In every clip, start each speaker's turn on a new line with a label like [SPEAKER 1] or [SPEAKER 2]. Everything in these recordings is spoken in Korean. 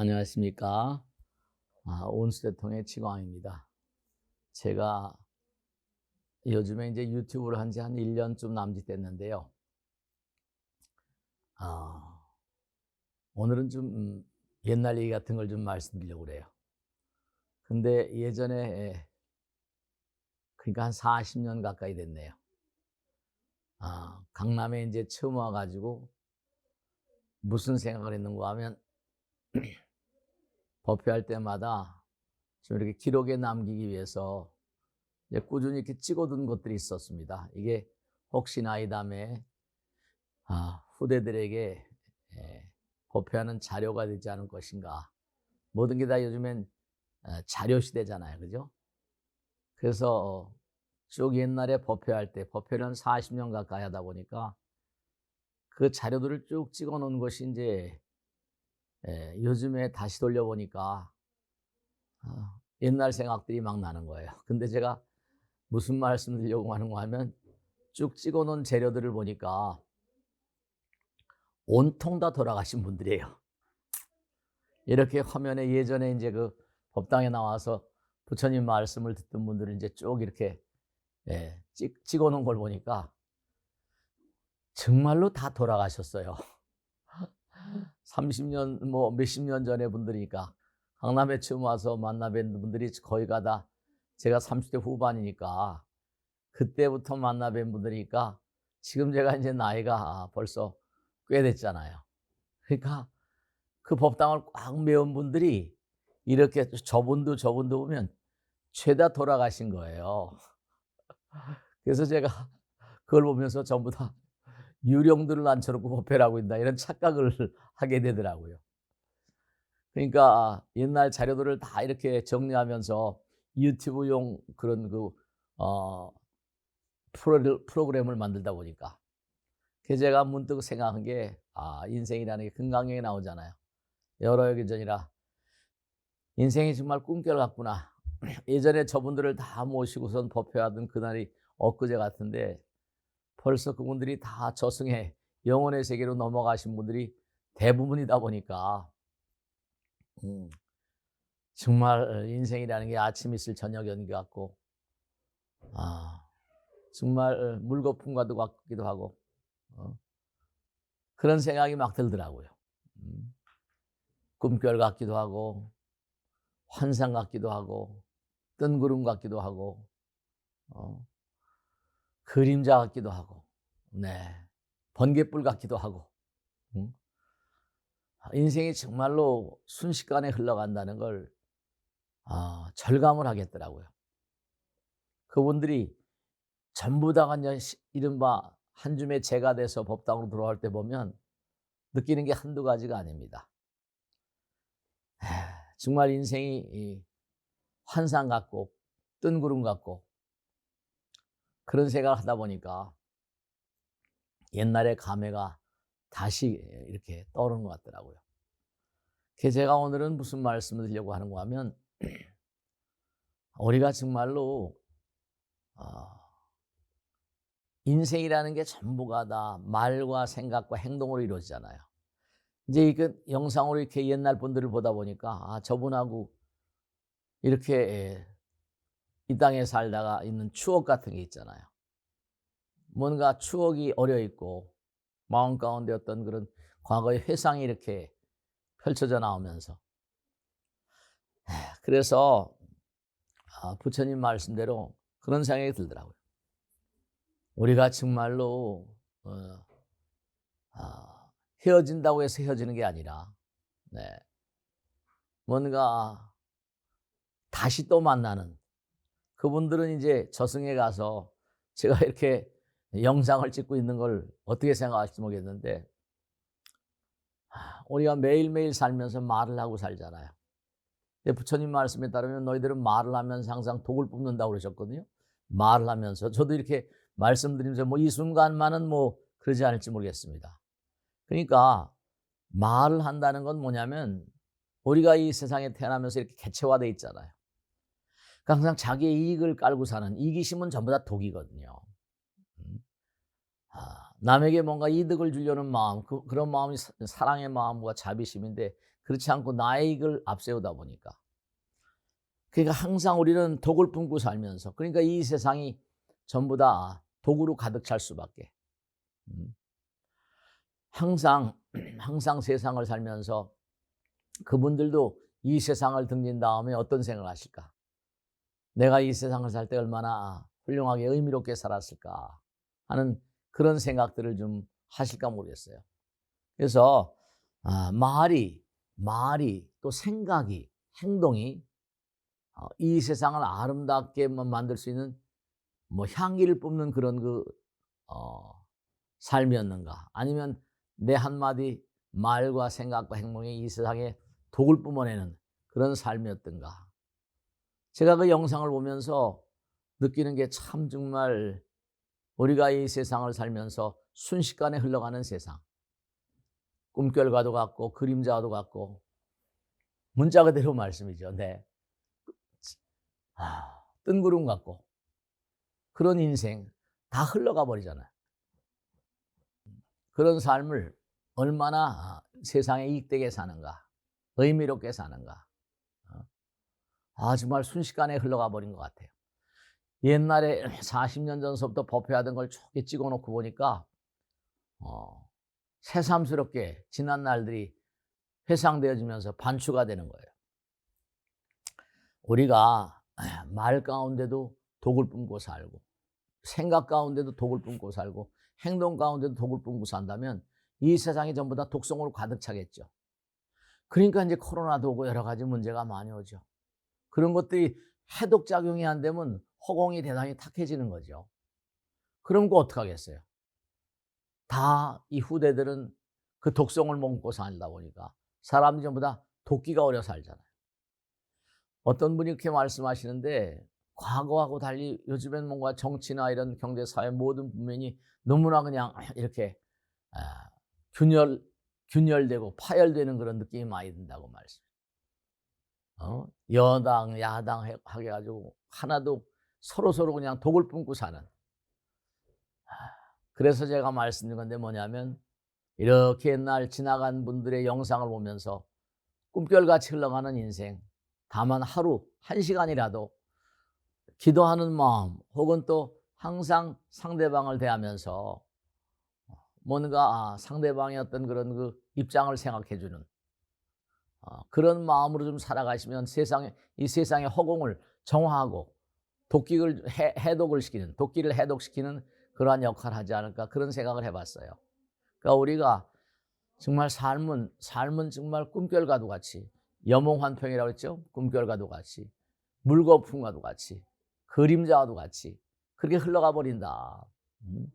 [SPEAKER 1] 안녕하십니까. 아, 온수대통의 치광입니다. 제가 요즘에 이제 유튜브를 한 지한 1년쯤 남짓 됐는데요. 아, 오늘은 좀 음, 옛날 얘기 같은 걸 좀 말씀드리려고 그래요. 근데 예전에 그러니까 한 40년 가까이 됐네요. 아, 강남에 이제 처음 와가지고 무슨 생각을 했는가 하면 법회할 때마다 좀 이렇게 기록에 남기기 위해서 꾸준히 이렇게 찍어둔 것들이 있었습니다. 이게 혹시나 이 다음에 아, 후대들에게 예, 법회하는 자료가 되지 않을 것인가. 모든 게 다 요즘엔 어, 자료 시대잖아요. 그죠? 그래서 쭉 옛날에 법회할 때, 법회를 한 40년 가까이 하다 보니까 그 자료들을 쭉 찍어 놓은 것이 이제 예, 요즘에 다시 돌려보니까 아, 옛날 생각들이 막 나는 거예요. 근데 제가 무슨 말씀 드리려고 하는가 하면 쭉 찍어 놓은 재료들을 보니까 온통 다 돌아가신 분들이에요. 이렇게 화면에 예전에 이제 그 법당에 나와서 부처님 말씀을 듣던 분들을 이제 쭉 이렇게 예, 찍, 찍어 놓은 걸 보니까 정말로 다 돌아가셨어요. 30년 뭐 몇십 년 전에 분들이니까 강남에 처음 와서 만나 뵌 분들이 거의가 다 제가 30대 후반이니까 그때부터 만나 뵌 분들이니까 지금 제가 이제 나이가 벌써 꽤 됐잖아요. 그러니까 그 법당을 꽉 메운 분들이 이렇게 저분도 저분도 보면 죄다 돌아가신 거예요. 그래서 제가 그걸 보면서 전부 다 유령들을 앉혀놓고 법회를 하고 있다 이런 착각을 하게 되더라고요. 그러니까 옛날 자료들을 다 이렇게 정리하면서 유튜브용 그런 그 어, 프로, 프로그램을 만들다 보니까 그 제가 문득 생각한 게 아, 인생이라는 게 금강경에 나오잖아요. 여러 여기 전이라 인생이 정말 꿈결 같구나. 예전에 저분들을 다 모시고선 법회하던 그날이 엊그제 같은데 벌써 그분들이 다 저승에 영혼의 세계로 넘어가신 분들이 대부분이다 보니까. 음, 정말 인생이라는 게 아침 있을 저녁 연기 같고. 아, 정말 물거품과도 같기도 하고. 어, 그런 생각이 막 들더라고요. 음, 꿈결 같기도 하고 환상 같기도 하고 뜬구름 같기도 하고. 어, 그림자 같기도 하고, 네. 번개불 같기도 하고, 응? 인생이 정말로 순식간에 흘러간다는 걸 아, 절감을 하겠더라고요. 그분들이 전부 다가 이른바 한 줌의 재가 돼서 법당으로 들어올 때 보면 느끼는 게 한두 가지가 아닙니다. 정말 인생이 환상 같고 뜬구름 같고 그런 생각을 하다 보니까 옛날의 감회가 다시 이렇게 떠오르는 것 같더라고요. 그래서 제가 오늘은 무슨 말씀을 드리려고 하는가 하면 우리가 정말로 어, 인생이라는 게 전부가 다 말과 생각과 행동으로 이루어지잖아요. 이제 그 영상으로 이렇게 옛날 분들을 보다 보니까 아 저분하고 이렇게 이 땅에 살다가 있는 추억 같은 게 있잖아요. 뭔가 추억이 어려 있고 마음 가운데 어떤 그런 과거의 회상이 이렇게 펼쳐져 나오면서 그래서 아, 부처님 말씀대로 그런 생각이 들더라고요. 우리가 정말로 어, 아, 헤어진다고 해서 헤어지는 게 아니라 네, 뭔가 다시 또 만나는 그분들은 이제 저승에 가서 제가 이렇게 영상을 찍고 있는 걸 어떻게 생각할지 모르겠는데 우리가 매일매일 살면서 말을 하고 살잖아요. 부처님 말씀에 따르면 너희들은 말을 하면서 항상 독을 뿜는다고 그러셨거든요. 말을 하면서 저도 이렇게 말씀드리면서 뭐 이 순간만은 뭐 그러지 않을지 모르겠습니다. 그러니까 말을 한다는 건 뭐냐면 우리가 이 세상에 태어나면서 이렇게 개체화돼 있잖아요. 그러니까 항상 자기의 이익을 깔고 사는 이기심은 전부 다 독이거든요. 음. 아, 남에게 뭔가 이득을 주려는 마음, 그, 런 마음이 사랑의 마음과 자비심인데 그렇지 않고 나의 이익을 앞세우다 보니까. 그러니까 항상 우리는 독을 품고 살면서 그러니까 이 세상이 전부 다 독으로 가득 찰 수밖에. 음. 항상 항상 세상을 살면서 그분들도 이 세상을 등진 다음에 어떤 생각을 하실까? 내가 이 세상을 살 때 얼마나 훌륭하게 의미롭게 살았을까 하는 그런 생각들을 좀 하실까 모르겠어요. 그래서 아, 말이 말이 또 생각이 행동이 어, 이 세상을 아름답게만 만들 수 있는 뭐 향기를 뿜는 그런 그 어, 삶이었는가? 아니면 내 한마디 말과 생각과 행동이 이 세상에 독을 뿜어내는 그런 삶이었던가? 제가 그 영상을 보면서 느끼는 게 참 정말 우리가 이 세상을 살면서 순식간에 흘러가는 세상. 꿈결과도 같고 그림자와도 같고 문자 그대로 말씀이죠. 네. 아, 뜬구름 같고 그런 인생 다 흘러가 버리잖아요. 그런 삶을 얼마나 세상에 이익되게 사는가, 의미롭게 사는가. 어? 아, 정말 순식간에 흘러가 버린 것 같아요. 옛날에 40년 전서부터 법회하던 걸 쪼개 찍어 놓고 보니까, 어, 새삼스럽게 지난 날들이 회상되어지면서 반추가 되는 거예요. 우리가 말 가운데도 독을 뿜고 살고, 생각 가운데도 독을 뿜고 살고, 행동 가운데도 독을 뿜고 산다면 이 세상이 전부 다 독성으로 가득 차겠죠. 그러니까 이제 코로나도 오고 여러 가지 문제가 많이 오죠. 그런 것들이 해독 작용이 안 되면 허공이 대단히 탁해지는 거죠. 그럼 그 어떡하겠어요? 다 이 후대들은 그 독성을 먹고 살다 보니까 사람들이 전부 다 돕기가 어려 살잖아요. 어떤 분이 이렇게 말씀하시는데 과거하고 달리 요즘엔 뭔가 정치나 이런 경제 사회 모든 부면이 너무나 그냥 이렇게 아, 균열 균열되고 파열되는 그런 느낌이 많이 든다고 말씀. 어? 여당 야당 하게 가지고 하나도 서로 서로 그냥 독을 뿜고 사는. 아, 그래서 제가 말씀드린 건데 뭐냐면 이렇게 옛날 지나간 분들의 영상을 보면서 꿈결같이 흘러가는 인생. 다만 하루 한 시간이라도 기도하는 마음 혹은 또 항상 상대방을 대하면서 뭔가 아, 상대방의 어떤 그런 그 입장을 생각해 주는 어, 그런 마음으로 좀 살아가시면 세상에 이 세상의 허공을 정화하고 도끼를 해, 해독을 시키는 도끼를 해독시키는 그러한 역할을 하지 않을까 그런 생각을 해봤어요. 그러니까 우리가 정말 삶은 삶은 정말 꿈결과도 같이 여몽환평이라고 했죠. 꿈결과도 같이 물거품과도 같이 그림자와도 같이 그렇게 흘러가 버린다. 음.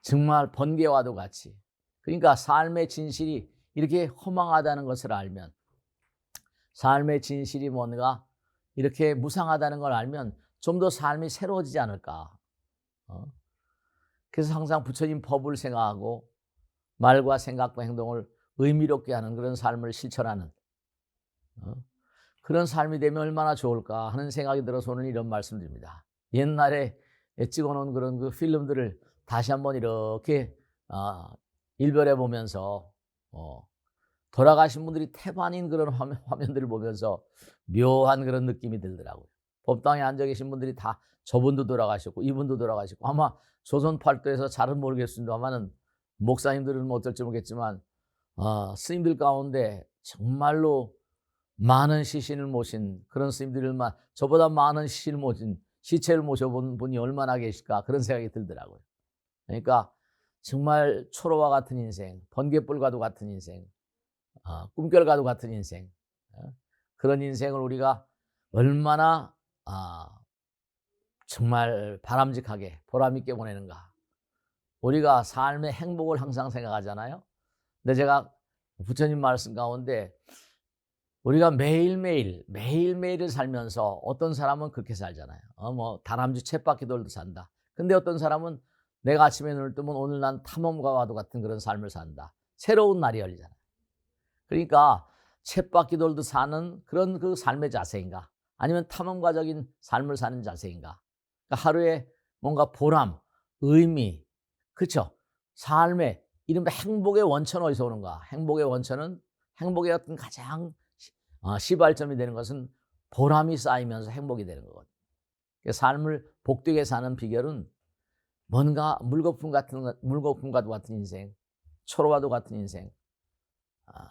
[SPEAKER 1] 정말 번개와도 같이. 그러니까 삶의 진실이 이렇게 허망하다는 것을 알면 삶의 진실이 뭔가 이렇게 무상하다는 걸 알면 좀 더 삶이 새로워지지 않을까. 어? 그래서 항상 부처님 법을 생각하고 말과 생각과 행동을 의미롭게 하는 그런 삶을 실천하는 어? 그런 삶이 되면 얼마나 좋을까 하는 생각이 들어서 오늘 이런 말씀드립니다. 옛날에 찍어놓은 그런 그 필름들을 다시 한번 이렇게 어, 일별해 보면서 어, 돌아가신 분들이 태반인 그런 화면, 화면들을 보면서 묘한 그런 느낌이 들더라고요. 법당에 앉아 계신 분들이 다 저분도 돌아가셨고 이분도 돌아가셨고 아마 조선 팔도에서 잘은 모르겠습니다만은 목사님들은 뭐 어떨지 모르겠지만 어, 스님들 가운데 정말로 많은 시신을 모신 그런 스님들만 저보다 많은 시신을 모신 시체를 모셔본 분이 얼마나 계실까 그런 생각이 들더라고요. 그러니까 정말 초로와 같은 인생, 번개불과도 같은 인생, 어, 꿈결과도 같은 인생, 어? 그런 인생을 우리가 얼마나 어, 정말 바람직하게 보람있게 보내는가. 우리가 삶의 행복을 항상 생각하잖아요. 근데 제가 부처님 말씀 가운데 우리가 매일매일 매일매일을 살면서 어떤 사람은 그렇게 살잖아요. 어, 뭐 다람쥐 쳇바퀴 돌도 산다. 근데 어떤 사람은 내가 아침에 눈을 뜨면 오늘 난 탐험가와도 같은 그런 삶을 산다. 새로운 날이 열리잖아요. 그러니까 쳇바퀴 돌도 사는 그런 그 삶의 자세인가? 아니면 탐험가적인 삶을 사는 자세인가? 그러니까 하루에 뭔가 보람, 의미, 그렇죠? 삶의 이른바 행복의 원천 어디서 오는가? 행복의 원천은 행복의 어떤 가장 시- 어, 시발점이 되는 것은 보람이 쌓이면서 행복이 되는 거거든요. 그 삶을 복되게 사는 비결은 뭔가 물거품 같은 것- 물거품과도 같은 인생, 초로와도 같은 인생, 아,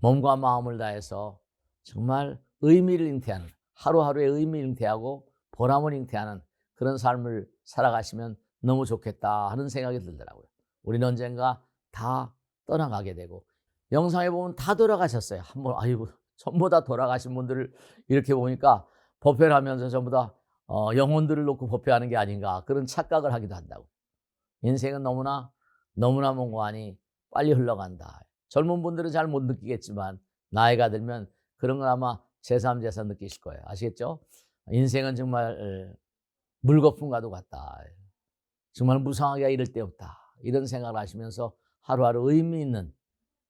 [SPEAKER 1] 몸과 마음을 다해서 정말 의미를 잉태하는 하루하루의 의미를 잉태하고 보람을 잉태하는 그런 삶을 살아가시면 너무 좋겠다 하는 생각이 들더라고요. 우리는 언젠가 다 떠나가게 되고 영상에 보면 다 돌아가셨어요. 한번 아이고 전부 다 돌아가신 분들을 이렇게 보니까 법회를 하면서 전부 다 어, 영혼들을 놓고 법회하는 게 아닌가 그런 착각을 하기도 한다고. 인생은 너무나 너무나 멍하니 빨리 흘러간다. 젊은 분들은 잘 못 느끼겠지만 나이가 들면 그런 걸 아마 제3제사 느끼실 거예요. 아시겠죠? 인생은 정말 에, 물거품과도 같다. 정말 무상하게 이를 데 없다. 이런 생각을 하시면서 하루하루 의미 있는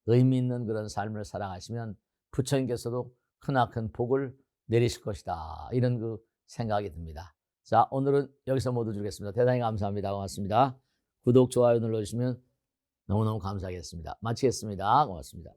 [SPEAKER 1] 의미 있는 그런 삶을 살아가시면 부처님께서도 크나큰 복을 내리실 것이다. 이런 그 생각이 듭니다. 자, 오늘은 여기서 모두 주겠습니다. 대단히 감사합니다. 고맙습니다. 구독, 좋아요 눌러주시면 너무너무 감사하겠습니다. 마치겠습니다. 고맙습니다.